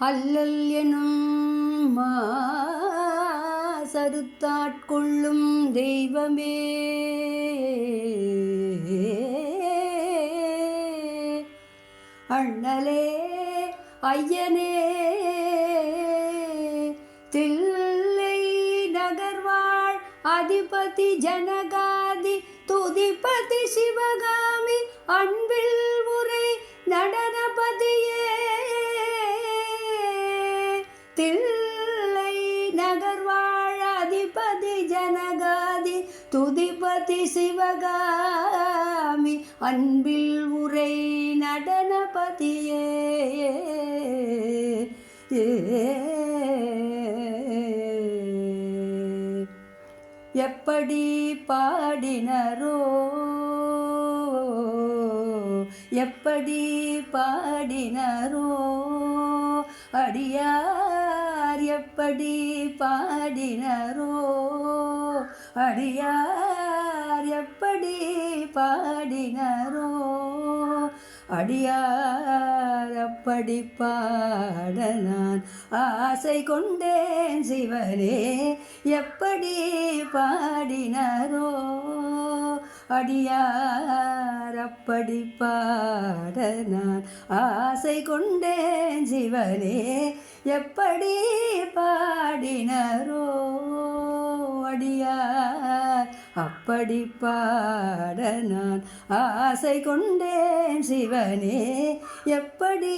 அல்லல் எனும் சருத்தாட்கொள்ளும் தெய்வமே. அண்ணலே ஐயனே தில்லை நகர்வாழ் அதிபதி ஜனகாதி துதிபதி சிவகாமி அன்பில் அன்பில் உரை நடனபதியே. எப்படி பாடினரோ எப்படி பாடினரோ அடியார் எப்படி பாடினரோ அடியார் பாடி பாடினரோ? அடியார் அப்படி பாட நான் ஆசை கொண்டேன் சிவனே எப்படி பாடினரோ? அடியார் அப்படி பாட நான் ஆசை கொண்டேன் சிவனே எப்படி பாடினரோ? அடியார் அப்படி பாட நான் ஆசை கொண்டேன் சிவனே. எப்படி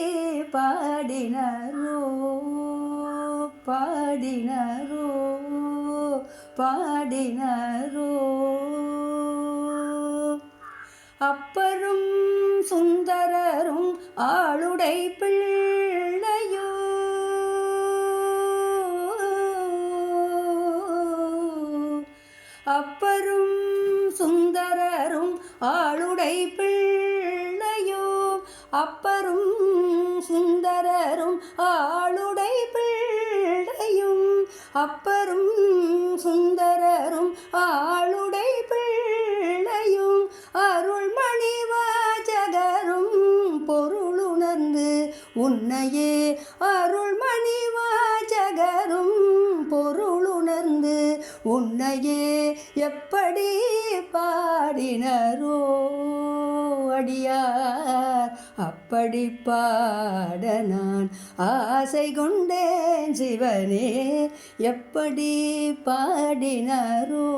பாடினரோ பாடினரோ பாடினரோ. அப்பரும் சுந்தரரும் ஆளுடை பிள்ளை ஆளுடை பிள்ளையும் அப்பரும் சுந்தரரும் ஆளுடை பிள்ளையும் அப்பரும் சுந்தரரும் ஆளுடை பிள்ளையும் அருள்மணி வாஜகரும் பொருளுணர்ந்து உன்னையே அருள்மணி வாஜகரும் பொருளுணர்ந்து உன்னையே பாடினரோ? அடியார் அப்படி பாட நான் ஆசை கொண்டேன் சிவனே. எப்படி பாடினரோ?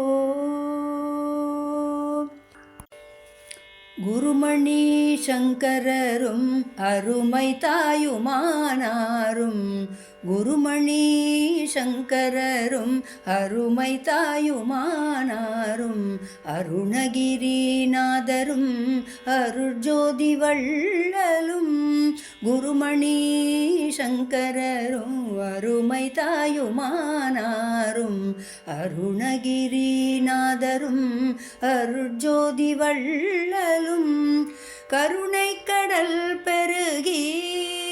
குருமணி சங்கரரும் அருமை தாயுமானாரும் குருமணி சங்கரரும் அருமை தாயுமானாரும் அருணகிரிநாதரும் அருஜோதி வள்ளலும். குருமணி சங்கரரும் அருமை தாயுமானாரும் அருணகிரிநாதரும் அருஜோதி வள்ளலும். கருணை கடல் பெருகி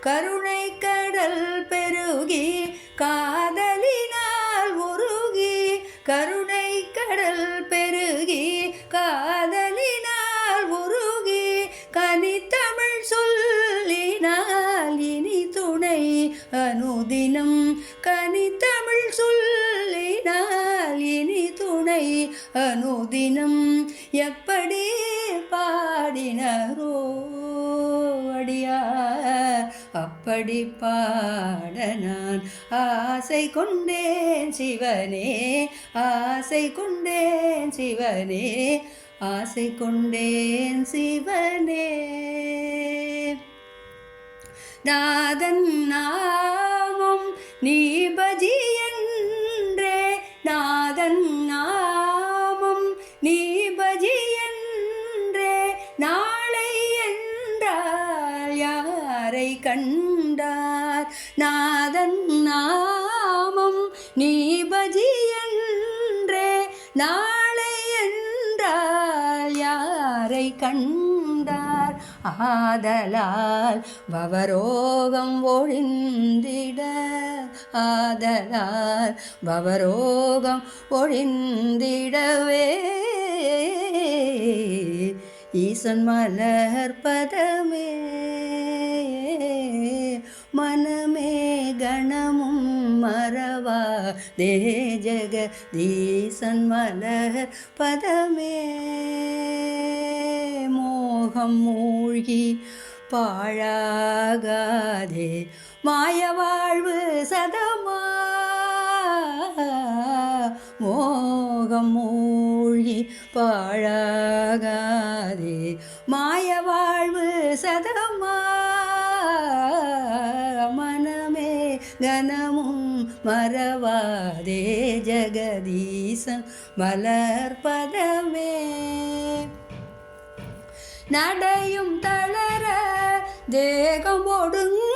கருணை கடல் பெருகி காதலினால் உருகி கருணை கடல் பெருகி காதலினால் உருகி கனித்தமிழ் சொல்லினால் இனி துணை அனுதினம் கனித்தமிழ் சொல்லினால் இனி துணை அனுதினம். எப்படி பாடினரோ அப்படி பாட நான் ஆசை கொண்டேன் சிவனே ஆசை கொண்டேன் சிவனே ஆசை கொண்டேன் சிவனே. நாதன் நாமம் நாளை என்றால் யாரை கண்டார்? ஆதலால் பவரோகம் ஒழிந்திட ஆதலால் பவரோகம் ஒழிந்திடவே. ஈசன் மலர் பதமே தே ஜெகதீசன் மலர் பதமே. மோகம் மூழ்கி பாழாகாதே. மாய வாழ்வு சதமா. மோகம் மூழ்கி பாழாகாதே. மாய வாழ்வு சதமா. மனமே கனமோ മറവാതെ ജഗദീശം മലർപദമേ നടയും തളര ദേഹം ഒടുങ്ങ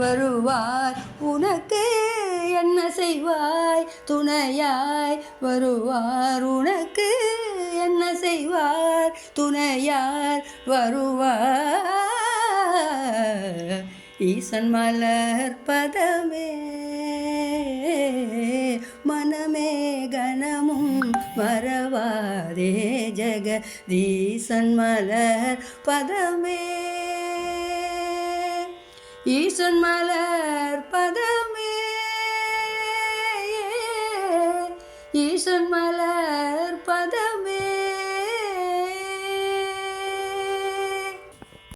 வருவார் உனக்கு என்ன செய்வாய்? துணையாய் வருவார். உனக்கு என்ன செய்வார்? துணையார் வருவார். ஈசன் மலர் பதமே மனமே கனமும் மறவாதே ஜெகதீசன் மலர் பதமே. ஈசன் மலர் பதமே. ஈசன் மலர்